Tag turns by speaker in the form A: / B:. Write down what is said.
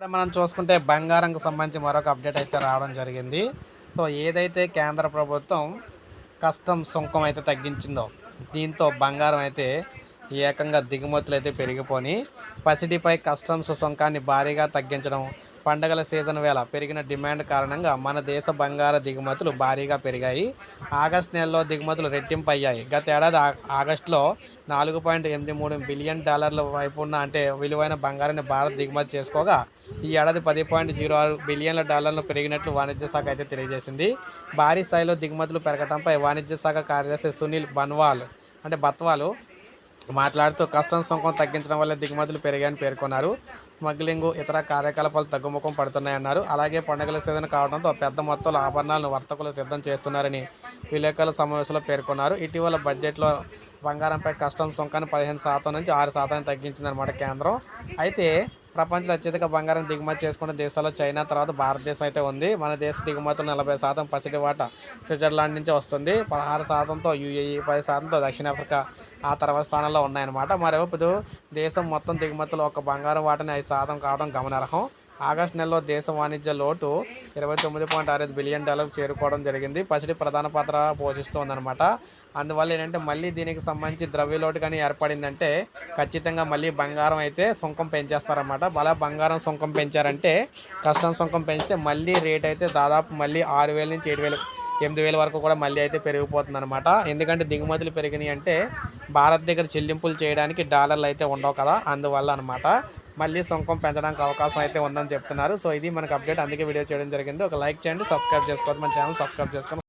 A: ఇక్కడ మనం చూసుకుంటే బంగారంకు సంబంధించి మరొక అప్డేట్ అయితే రావడం జరిగింది. సో ఏదైతే కేంద్ర ప్రభుత్వం కస్టమ్ సుంకం అయితే తగ్గించిందో దీంతో బంగారం అయితే ఏకంగా దిగుమతులు అయితే పెరిగిపోయి పసిడిపై కస్టమ్స్ సుంకాన్ని భారీగా తగ్గించడం పండగల సీజన్ వేళ పెరిగిన డిమాండ్ కారణంగా మన దేశ బంగార దిగుమతులు భారీగా పెరిగాయి. ఆగస్టు నెలలో దిగుమతులు రెట్టింపు అయ్యాయి గత ఏడాది ఆగస్టులో నాలుగు పాయింట్ ఎనిమిది మూడు బిలియన్ డాలర్ల వైపు ఉన్న అంటే విలువైన బంగారాన్ని భారత్ దిగుమతి చేసుకోగా ఈ ఏడాది పది పాయింట్ జీరో ఆరు బిలియన్ల డాలర్లు పెరిగినట్లు వాణిజ్య శాఖ అయితే తెలియజేసింది. భారీ స్థాయిలో దిగుమతులు పెరగడంపై వాణిజ్య శాఖ కార్యదర్శి సునీల్ బన్వాల్ అంటే బత్వాలు మాట్లాడుతూ కష్టం సుంకం తగ్గించడం వల్ల దిగుమతులు పెరిగాయని పేర్కొన్నారు. స్మగ్లింగ్ ఇతర కార్యకలాపాలు తగ్గుముఖం పడుతున్నాయన్నారు. అలాగే పండుగల సీజన్ కావడంతో పెద్ద మొత్తంలో ఆభరణాలను వర్తకులు సిద్ధం చేస్తున్నారని విలేకరుల సమావేశంలో పేర్కొన్నారు. ఇటీవల బడ్జెట్లో బంగారంపై కస్టమ్స్ సుంకాన్ని పదిహేను శాతం నుంచి ఆరు శాతానికి తగ్గించిందన్నమాట కేంద్రం. అయితే ప్రపంచంలో అత్యధిక బంగారం దిగుమతి చేసుకున్న దేశాల్లో చైనా తర్వాత భారతదేశం అయితే ఉంది. మన దేశ దిగుమతులు నలభై శాతం పసిడి వాటా స్విట్జర్లాండ్ నుంచి వస్తుంది. పదహారు శాతంతో యూఏఈ పది శాతంతో దక్షిణాఫ్రికా ఆ తర్వాత స్థానంలో ఉన్నాయన్నమాట. మరోవైపు దేశం మొత్తం దిగుమతులు ఒక బంగారం వాటాని ఐదు శాతం కావడం గమనార్హం. ఆగస్టు నెలలో దేశ వాణిజ్య లోటు ఇరవై తొమ్మిది పాయింట్ ఆరు బిలియన్ డాలర్ చేరుకోవడం జరిగింది. పసిడి ప్రధాన పాత్ర పోషిస్తోందనమాట అందువల్ల ఏంటంటే మళ్ళీ దీనికి సంబంధించి ద్రవ్య లోటు కానీ ఏర్పడిందంటే ఖచ్చితంగా మళ్ళీ బంగారం అయితే సుంకం పెంచేస్తారన్నమాట. అలా బంగారం సుంకం పెంచారంటే కష్టం సుంకం పెంచితే మళ్ళీ రేట్ అయితే దాదాపు మళ్ళీ ఆరు వేల నుంచి ఏడు వేలు ఎనిమిది వేల వరకు కూడా మళ్ళీ అయితే పెరిగిపోతుంది అనమాట ఎందుకంటే దిగుమతులు పెరిగినాయి అంటే భారత్ దగ్గర చెల్లింపులు చేయడానికి డాలర్లు అయితే ఉండవు కదా అందువల్ల అనమాట మళ్ళీ సుంకం పెంచడానికి అవకాశం అయితే ఉందని చెప్తున్నారు. సో ఇది మనకు అప్డేట్ అందుకే వీడియో చేయడం జరిగింది. ఒక లైక్ చేయండి సబ్స్క్రైబ్ చేసుకోవద్దు. మన ఛానల్ సబ్స్క్రైబ్ చేసుకోండి.